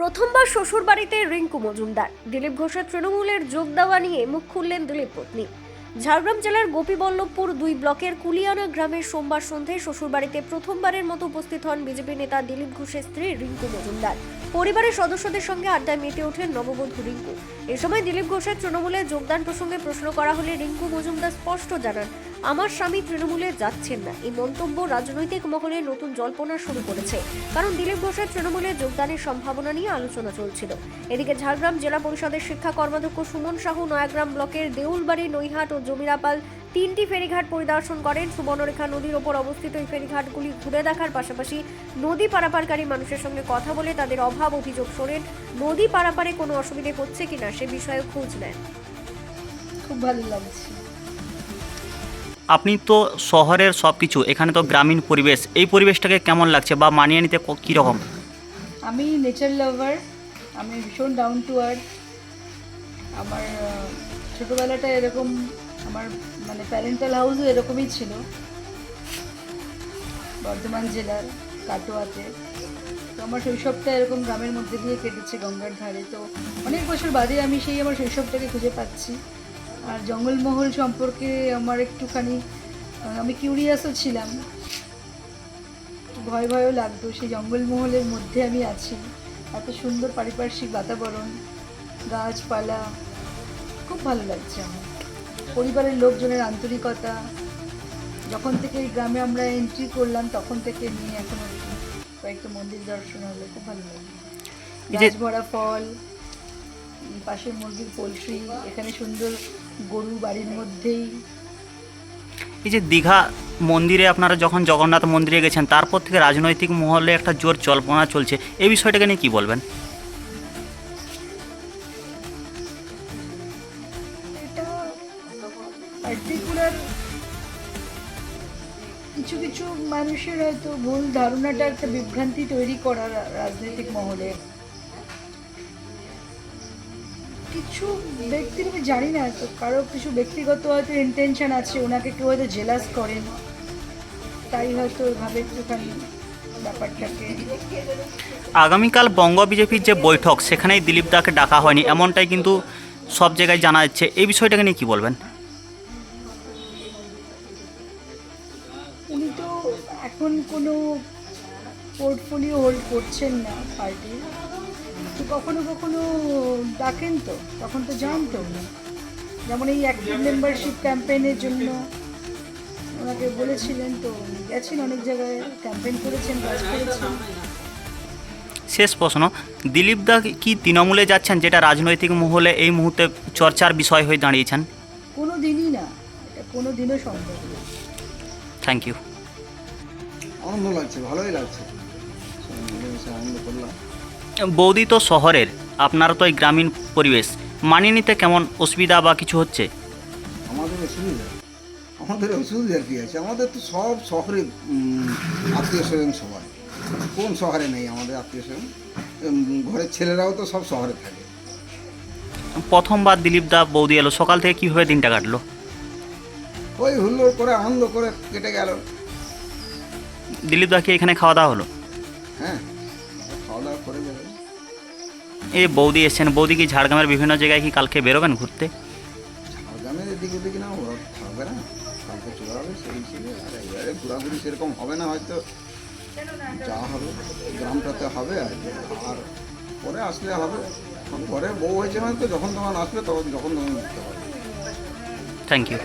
প্রথমবার শ্বশুরবাড়িতে রিঙ্কু মজুমদার। দিলীপ ঘোষের তৃণমূলের যোগ দেওয়া নিয়ে মুখ খুললেন দিলীপ পত্নী। ঝাড়গ্রাম জেলার গোপীবল্লভপুর দুই ব্লকের কুলিয়ানা গ্রামের সোমবার সন্ধ্যায় শ্বশুরবাড়িতে প্রথমবারের মতো উপস্থিত হন বিজেপি নেতা দিলীপ ঘোষের স্ত্রী রিঙ্কু মজুমদার। পরিবারের সদস্যদের সঙ্গে আড্ডায় মেতে ওঠেন নববধূ রিঙ্কু। এ সময় দিলীপ ঘোষের তৃণমূলে যোগদান প্রসঙ্গে প্রশ্ন করা হলে রিঙ্কু মজুমদার স্পষ্ট জানান, আমার স্বামী তৃণমূলে যাচ্ছেন না। এই মন্তব্য রাজনৈতিক মহলে নতুন জল্পনা শুরু করেছে, কারণ দিলীপ ঘোষের তৃণমূলে যোগদানের সম্ভাবনা নিয়ে আলোচনা চলছিল। এদিকে ঝাড়গ্রাম জেলা পরিষদের শিক্ষা কর্মাধ্যক্ষ সুমন সাহু, নয়াগ্রাম ব্লকের দেউলবাড়ি, নৈহাট ও জমিরাপাল তিনটি ফেরিঘাট পরিদর্শন করেন। সুবর্ণরেখা নদীর ওপর অবস্থিত এই ফেরিঘাটগুলি ঘুরে দেখার পাশাপাশি নদী পারাপারকারী মানুষের সঙ্গে কথা বলে তাদের অভাব অভিযোগ শোনেন। নদী পারাপারে কোনো অসুবিধে হচ্ছে কিনা সে বিষয়ে খোঁজ নেন। খুব ভালো লাগছে। আপনি তো শহরের সব কিছু এখানে তো গ্রামীণ পরিবেশ এই পরিবেশটাকে কেমন লাগছে বা মানিয়ে নিতে ক- কীরকম? আমি নেচার লাভার আমি ভীষণ ডাউন টু আর্থ আমার ছোটোবেলাটা এরকম আমার মানে প্যারেন্টাল হাউসও এরকমই ছিল। বর্ধমান জেলার কাটোয়াতে। তো আমার শৈশবটা এরকম গ্রামের মধ্যে দিয়ে কেটেছে গঙ্গার ধারে। তো অনেক বছর বাদে আমি সেই আমার শৈশবটাকে খুঁজে পাচ্ছি। আর জঙ্গলমহল সম্পর্কে আমার একটুখানি আমি কিউরিয়াসও ছিলাম। ভয় ভয়ও লাগতো সেই জঙ্গলমহলের মধ্যে আমি আছি। এত সুন্দর পারিপার্শ্বিক বাতাবরণ, গাছপালা, খুব ভালো লাগছে আমার। পরিবারের লোকজনের আন্তরিকতা। যখন থেকে এই গ্রামে আমরা এন্ট্রি করলাম তখন থেকে নিয়ে এখন অবধি কয়েকটা মন্দির দর্শন হলো খুব ভালো লাগে। ভরা ফল পাশে মুরগির পোলট্রি এখানে সুন্দর গরু বাড়ির মধ্যেই। এই যে দীঘা মন্দিরে আপনারা যখন জগন্নাথ মন্দিরে গেছেন তারপর থেকে রাজনৈতিক মহলে একটা জোর জল্পনা চলছে। এই বিষয়টাকে নিয়ে কী বলবেন? কিছু কিছু মানুষের হয়তো ভুল ধারণাটা একটা বিভ্রান্তি তৈরি করা রাজনৈতিক মহলে। কিছু ব্যক্তির আমি জানি না, তো কারও কিছু ব্যক্তিগত হয়তো ইন্টেনশন আছে, ওনাকে কেউ হয়তো জেলাস করেন। তাই হয়তো এভাবে একটুখানি ব্যাপারটাকে। আগামীকাল বঙ্গ বিজেপির যে বৈঠক, সেখানেই দিলীপ দাকে ডাকা হয়নি, এমনটাই কিন্তু সব জায়গায় জানা যাচ্ছে। এই বিষয়টাকে নিয়ে কী বলবেন? পোর্টফোলিও হোল্ড করছেন না পার্টির তো কখনো কখনো ডাকেন তো তখন তো যান তো যেমন এই অ্যাক্টিভ মেম্বারশিপ ক্যাম্পেইনের জন্য ওনাকে বলেছিলেন তো গেছেন অনেক জায়গায় ক্যাম্পেইন করেছেন কাজ করেছেন। শেষ প্রশ্ন দিলীপ দা কি তৃণমূলে যাচ্ছেন যেটা রাজনৈতিক মহলে এই মুহূর্তে চর্চার বিষয় হয়ে দাঁড়িয়েছেন? কোনো দিনই না এটা কোনো দিনও সম্ভব না। থ্যাংক ইউ আনন্দ লাগছে ভালোই লাগছে। আনন্দ করলাম বৌদি তো শহরের আপনারা তো এই গ্রামীণ পরিবেশ। মানিয়ে নিতে কেমন অসুবিধা বা কিছু হচ্ছে? আমাদের অসুবিধা? আমাদের অসুবিধার কী আছে? আমাদের তো সব শহরে আত্মীয় স্বজন সবাই। কোন শহরে নেই আমাদের আত্মীয় স্বজন? ঘরের ছেলেরাও তো সব শহরে থাকে। প্রথমবার দিলীপ দা বৌদি এলো সকাল থেকে কীভাবে দিনটা কাটলো? ওই হুল্লোড় করে আনন্দ করে কেটে গেল। দিলীপ দা কি এখানে খাওয়া দাওয়া হলো? হ্যাঁ। খাওয়া দাওয়া করে এই বৌদি এসছেন। বৌদি কি ঝাড়গ্রামের বিভিন্ন জায়গায় কি কালকে বেরোবেন ঘুরতে? ঝাড়গ্রামের এদিক ওদিক না ওরা থাকবে না। কালকে চলে হবে সেই হিসেবে আর এবারে ঘোরাঘুরি সেরকম হবে না হয়তো যা হবে গ্রামটাতে হবে আর কি। আর পরে আসলে হবে। ঘরে বউ হয়েছে মানে তো যখন তখন আসবে তখন যখন তখন থ্যাংক ইউ